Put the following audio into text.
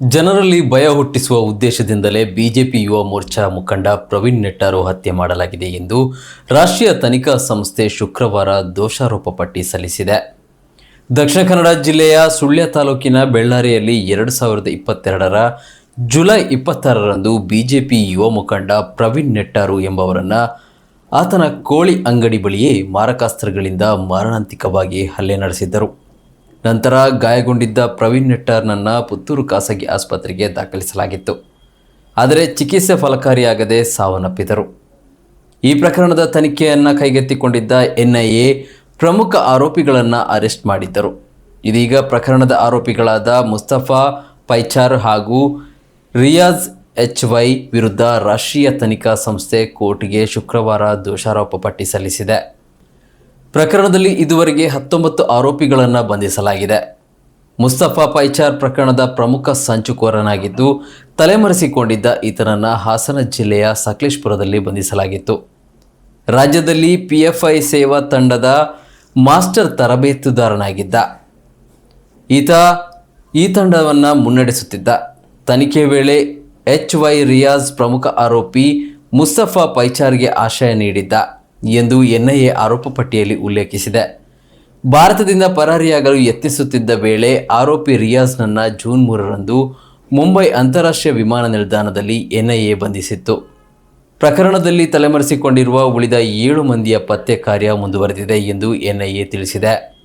ಜನರಲ್ಲಿ ಭಯ ಹುಟ್ಟಿಸುವ ಉದ್ದೇಶದಿಂದಲೇ ಬಿಜೆಪಿ ಯುವ ಮೋರ್ಚಾ ಮುಖಂಡ ಪ್ರವೀಣ್ ನೆಟ್ಟಾರು ಹತ್ಯೆ ಮಾಡಲಾಗಿದೆ ಎಂದು ರಾಷ್ಟ್ರೀಯ ತನಿಖಾ ಸಂಸ್ಥೆ ಶುಕ್ರವಾರ ದೋಷಾರೋಪ ಪಟ್ಟಿ ಸಲ್ಲಿಸಿದೆ. ದಕ್ಷಿಣ ಕನ್ನಡ ಜಿಲ್ಲೆಯ ಸುಳ್ಯ ತಾಲೂಕಿನ ಬೆಳ್ಳಾರಿಯಲ್ಲಿ ಎರಡು ಸಾವಿರದ ಇಪ್ಪತ್ತೆರಡರ ಜುಲೈ ಇಪ್ಪತ್ತಾರರಂದು ಬಿಜೆಪಿ ಯುವ ಮುಖಂಡ ಪ್ರವೀಣ್ ನೆಟ್ಟಾರು ಎಂಬವರನ್ನು ಆತನ ಕೋಳಿ ಅಂಗಡಿ ಬಳಿಯೇ ಮಾರಕಾಸ್ತ್ರಗಳಿಂದ ಮಾರಣಾಂತಿಕವಾಗಿ ಹಲ್ಲೆ ನಡೆಸಿದ್ದರು. ನಂತರ ಗಾಯಗೊಂಡಿದ್ದ ಪ್ರವೀಣ್ ನೆಟ್ಟಾರ್ನನ್ನು ಪುತ್ತೂರು ಖಾಸಗಿ ಆಸ್ಪತ್ರೆಗೆ ದಾಖಲಿಸಲಾಗಿತ್ತು. ಆದರೆ ಚಿಕಿತ್ಸೆ ಫಲಕಾರಿಯಾಗದೆ ಸಾವನ್ನಪ್ಪಿದರು. ಈ ಪ್ರಕರಣದ ತನಿಖೆಯನ್ನು ಕೈಗೆತ್ತಿಕೊಂಡಿದ್ದ ಎನ್ಐಎ ಪ್ರಮುಖ ಆರೋಪಿಗಳನ್ನು ಅರೆಸ್ಟ್ ಮಾಡಿದ್ದರು. ಇದೀಗ ಪ್ರಕರಣದ ಆರೋಪಿಗಳಾದ ಮುಸ್ತಫಾ ಪೈಚಾರ್ ಹಾಗೂ ರಿಯಾಜ್ ಎಚ್ ವೈ ವಿರುದ್ಧ ರಾಷ್ಟ್ರೀಯ ತನಿಖಾ ಸಂಸ್ಥೆ ಕೋರ್ಟ್ಗೆ ಶುಕ್ರವಾರ ದೋಷಾರೋಪ ಪಟ್ಟಿ ಸಲ್ಲಿಸಿದೆ. ಪ್ರಕರಣದಲ್ಲಿ ಇದುವರೆಗೆ ಹತ್ತೊಂಬತ್ತು ಆರೋಪಿಗಳನ್ನು ಬಂಧಿಸಲಾಗಿದೆ. ಮುಸ್ತಫಾ ಪೈಚಾರ್ ಪ್ರಕರಣದ ಪ್ರಮುಖ ಸಂಚುಕೋರನಾಗಿದ್ದು, ತಲೆಮರೆಸಿಕೊಂಡಿದ್ದ ಈತನನ್ನು ಹಾಸನ ಜಿಲ್ಲೆಯ ಸಕಲೇಶ್ಪುರದಲ್ಲಿ ಬಂಧಿಸಲಾಗಿತ್ತು. ರಾಜ್ಯದಲ್ಲಿ ಪಿಎಫ್ಐ ಸೇವಾ ತಂಡದ ಮಾಸ್ಟರ್ ತರಬೇತುದಾರನಾಗಿದ್ದ. ಈತ ಈ ತಂಡವನ್ನು ಮುನ್ನಡೆಸುತ್ತಿದ್ದ. ತನಿಖೆ ವೇಳೆ ಎಚ್ ವೈ ರಿಯಾಜ್ ಪ್ರಮುಖ ಆರೋಪಿ ಮುಸ್ತಫಾ ಪೈಚಾರ್ಗೆ ಆಶಯ ನೀಡಿದ್ದ. ಎಂದು ಎನ್ಐಎ ಆರೋಪ ಪಟ್ಟಿಯಲ್ಲಿ ಉಲ್ಲೇಖಿಸಿದೆ. ಭಾರತದಿಂದ ಪರಾರಿಯಾಗಲು ಯತ್ನಿಸುತ್ತಿದ್ದ ವೇಳೆ ಆರೋಪಿ ರಿಯಾಜ್ನನ್ನು ಜೂನ್ ಮೂರರಂದು ಮುಂಬೈ ಅಂತಾರಾಷ್ಟ್ರೀಯ ವಿಮಾನ ನಿಲ್ದಾಣದಲ್ಲಿ ಎನ್ಐಎ ಬಂಧಿಸಿತ್ತು. ಪ್ರಕರಣದಲ್ಲಿ ತಲೆಮರೆಸಿಕೊಂಡಿರುವ ಉಳಿದ ಏಳು ಮಂದಿಯ ಪತ್ತೆ ಕಾರ್ಯ ಮುಂದುವರೆದಿದೆ ಎಂದು ಎನ್ಐಎ ತಿಳಿಸಿದೆ.